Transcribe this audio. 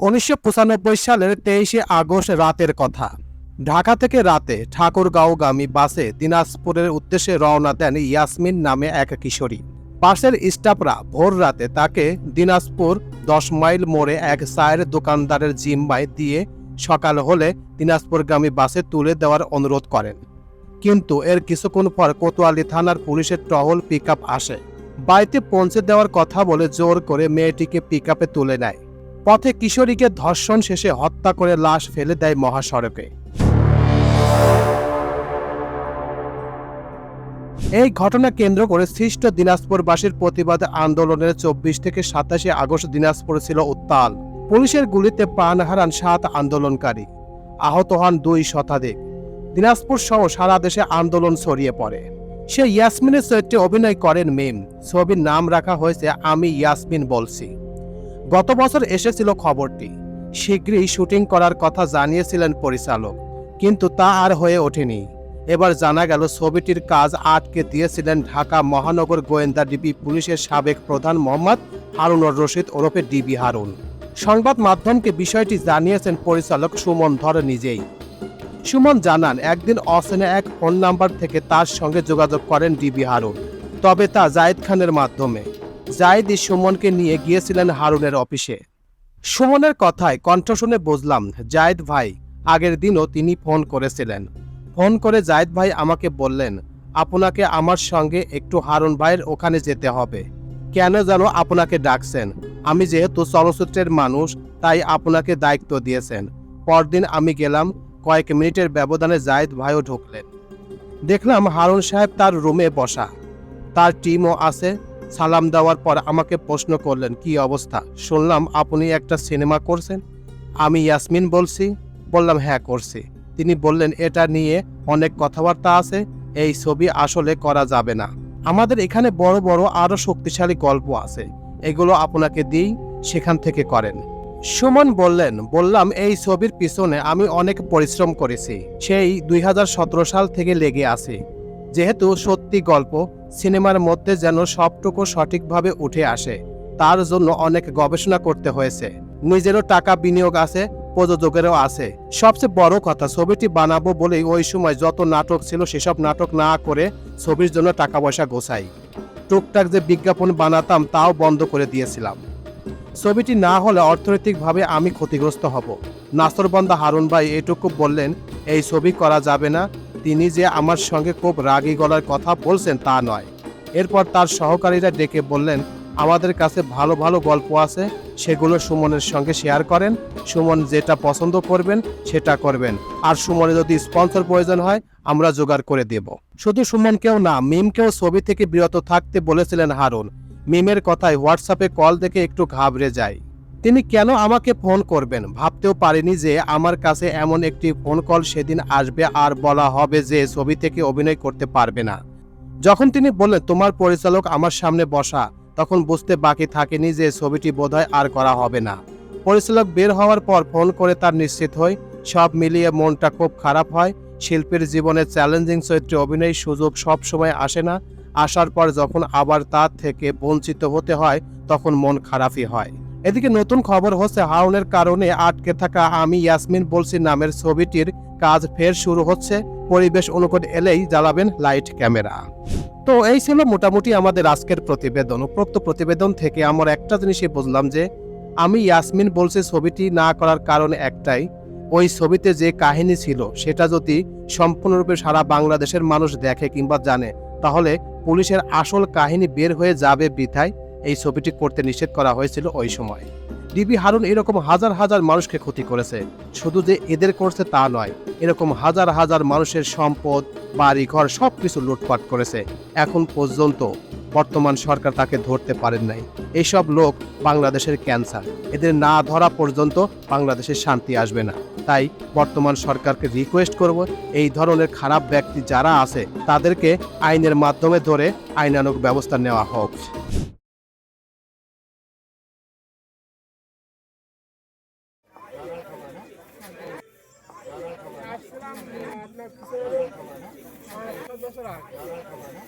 উনিশশো পঁচানব্বই সালের তেইশে আগস্ট রাতের কথা। ঢাকা থেকে রাতে ঠাকুরগাঁওগামী বাসে দিনাজপুরের উদ্দেশ্যে রওনা দেন ইয়াসমিন নামে এক কিশোরী। বাসের স্টাফরা ভোর রাতে তাকে দিনাজপুর দশ মাইল মোড়ে এক চায়ের দোকানদারের জিম্মায় দিয়ে সকাল হলে দিনাজপুরগামী বাসে তুলে দেওয়ার অনুরোধ করেন। কিন্তু এর কিছুক্ষণ পর কোতোয়ালি থানার পুলিশের টহল পিক আসে। বাড়িতে পৌঁছে দেওয়ার কথা বলে জোর করে মেয়েটিকে পিক তুলে নেয়। পথে কিশোরীকে ধর্ষণ শেষে হত্যা করে লাশ ফেলে দেয় মহাসড়কে। এই ঘটনা কেন্দ্র করে সৃষ্ট দিনাজপুরবাসীর প্রতিবাদ আন্দোলনের চব্বিশ থেকে সাতাশে আগস্ট দিনাজপুর ছিল উত্তাল। পুলিশের গুলিতে প্রাণ হারান সাত আন্দোলনকারী। আহত হন দুই শতাধিক। দিনাজপুর সহ সারা দেশে আন্দোলন ছড়িয়ে পড়ে। সে ইয়াসমিনের চরিত্রে অভিনয় করেন মিম। ছবির নাম রাখা হয়েছে আমি ইয়াসমিন বলছি। গত বছর এসেছিল খবরটি। শীঘ্রই শুটিং করার কথা জানিয়েছিলেন পরিচালক, কিন্তু তা আর হয়ে ওঠেনি। এবার জানা গেল ছবিটির কাজ আটকে দিয়েছিলেন ঢাকা মহানগর গোয়েন্দা ডিবি পুলিশের সাবেক প্রধান মোহাম্মদ হারুনুর রশিদ ওরফে ডিবি হারুন। সংবাদ মাধ্যমকে বিষয়টি জানিয়েছেন পরিচালক সুমন ধর নিজেই। সুমন জানান, একদিন অসেনে এক ফোন নাম্বার থেকে তার সঙ্গে যোগাযোগ করেন ডিবি হারুন, তবে তা জায়েদ খানের মাধ্যমে। জায়েদই সুমনকে নিয়ে গিয়েছিলেন হারুনের অফিসে। সুমনের কথায় কণ্ঠ শুনে বুঝলাম, জায়েদ ভাই, আগের দিনও তিনি ফোন করেছিলেন। ফোন করে জায়েদ ভাই আমাকে বললেন, আপনাকে আমার সঙ্গে একটু হারুন ভাইয়ের ওখানে যেতে হবে। কেন যেন আপনাকে ডাকছেন? আমি যেহেতু চলচ্চিত্রের মানুষ, তাই আপনাকে দায়িত্ব দিয়েছেন। পরদিন আমি গেলাম, কয়েক মিনিটের ব্যবধানে জায়েদ ভাইও ঢুকলেন। দেখলাম হারুন সাহেব তার রুমে বসা। তার টিমও আছে সালাম দেওয়ার পর আমাকে প্রশ্ন করলেন, কি অবস্থা? শুনলাম আপনি একটা সিনেমা করছেন। আমি ইয়াসমিন বলছি। বললাম হ্যাঁ করছি। তিনি বললেন, এটা নিয়ে অনেক কথাবার্তা আছে, এই ছবি আসলে করা যাবে না। আমাদের এখানে বড় বড়, আরও শক্তিশালী গল্প আছে। এগুলো আপনাকে দিই, সেখান থেকে করেন। সুমন বললেন, বললাম, এই ছবির পিছনে আমি অনেক পরিশ্রম করেছি। সেই দুই হাজার সতেরো সাল থেকে লেগে আছি। যেহেতু সত্যি গল্প সিনেমার মধ্যে যেন সবটুকু সঠিকভাবে উঠে আসে, তার জন্য অনেক গবেষণা করতে হয়েছে। নিজেরও টাকা বিনিয়োগ আছে, প্রযোজকেরও আছে। সবচেয়ে বড় কথা, ছবিটি বানাবো বলেই ওই সময় যত নাটক ছিল, সেসব নাটক না করে ছবির জন্য টাকা পয়সা গোছাই। টুকটাক যে বিজ্ঞাপন বানাতাম, তাও বন্ধ করে দিয়েছিলাম। ছবিটি না হলে অর্থনৈতিকভাবে আমি ক্ষতিগ্রস্ত হব। নাসরবন্দা হারুন ভাই এটুকু বললেন, এই ছবি করা যাবে না তিনি যে আমার সঙ্গে খুব রাগী গলার কথা বলছেন তা নয়। এরপর তার সহকারীরা ডেকে বললেন, আমাদের কাছে ভালো ভালো গল্প আছে, সেগুলো সুমনের সঙ্গে শেয়ার করেন। সুমন যেটা পছন্দ করবেন, সেটা করবেন। আর সুমনে যদি স্পন্সর প্রয়োজন হয়, আমরা জোগাড় করে দেব। শুধু সুমনকেও না, মিমকেও ছবি থেকে বিরত থাকতে বলেছিলেন হারুন। মিমের কথায় হোয়াটসঅ্যাপে কল দেখে একটু ঘাবড়ে যায়। তিনি কেন আমাকে ফোন করবেন? ভাবতেও পারিনি যে আমার কাছে এমন একটি ফোন কল সেদিন আসবে আর বলা হবে যে ছবি থেকে অভিনয় করতে পারবে না। যখন তিনি বললেন, তোমার পরিচালক আমার সামনে বসা, তখন বুঝতে বাকি থাকেনি যে ছবিটি বোধহয় আর করা হবে না। পরিচালক বের হওয়ার পর ফোন করে তার নিশ্চিত হই, সব মিলিয়ে মনটা খুব খারাপ হয়। শিল্পীর জীবনে চ্যালেঞ্জিং চরিত্রে অভিনয়ের সুযোগ সব সময় আসে না। আসার পর যখন আবার তার থেকে বঞ্চিত হতে হয়, তখন মন খারাপই হয়। এদিকে নতুন খবর হচ্ছে, হারুনের কারণে আটকে থাকা আমি ইয়াসমিন বলছি নামের ছবিটির কাজ ফের শুরু হচ্ছে। পরিবেশ অনুকূল এলেই জ্বালাবেন লাইট ক্যামেরা। তো এই ছিল মোটামুটি আমাদের আজকের প্রতিবেদন। উপরোক্ত প্রতিবেদন থেকে আমার একটা জিনিসই বুঝলাম যে, আমি ইয়াসমিন বলছি ছবিটি না করার কারণ একটাই, ওই ছবিতে যে কাহিনী ছিল, সেটা যদি সম্পূর্ণরূপে সারা বাংলাদেশের মানুষ দেখে কিংবা জানে, তাহলে পুলিশের আসল কাহিনী বের হয়ে যাবে বৃথায়। এই ছবিটি করতে নিষেধ করা হয়েছিল ওই সময়। ডিবি হারুন এরকম হাজার হাজার মানুষকে ক্ষতি করেছে। শুধু যে এদের করছে তা নয়, এরকম হাজার হাজার মানুষের সম্পদ বাড়ি ঘর সব কিছু লুটপাট করেছে। এখন পর্যন্ত বর্তমান সরকার তাকে ধরতে পারেন নাই। এইসব লোক বাংলাদেশের ক্যান্সার। এদের না ধরা পর্যন্ত বাংলাদেশের শান্তি আসবে না। তাই বর্তমান সরকারকে রিকোয়েস্ট করব, এই ধরনের খারাপ ব্যক্তি যারা আছে, তাদেরকে আইনের মাধ্যমে ধরে আইনানুগ ব্যবস্থা নেওয়া হোক। আপনার পিছনে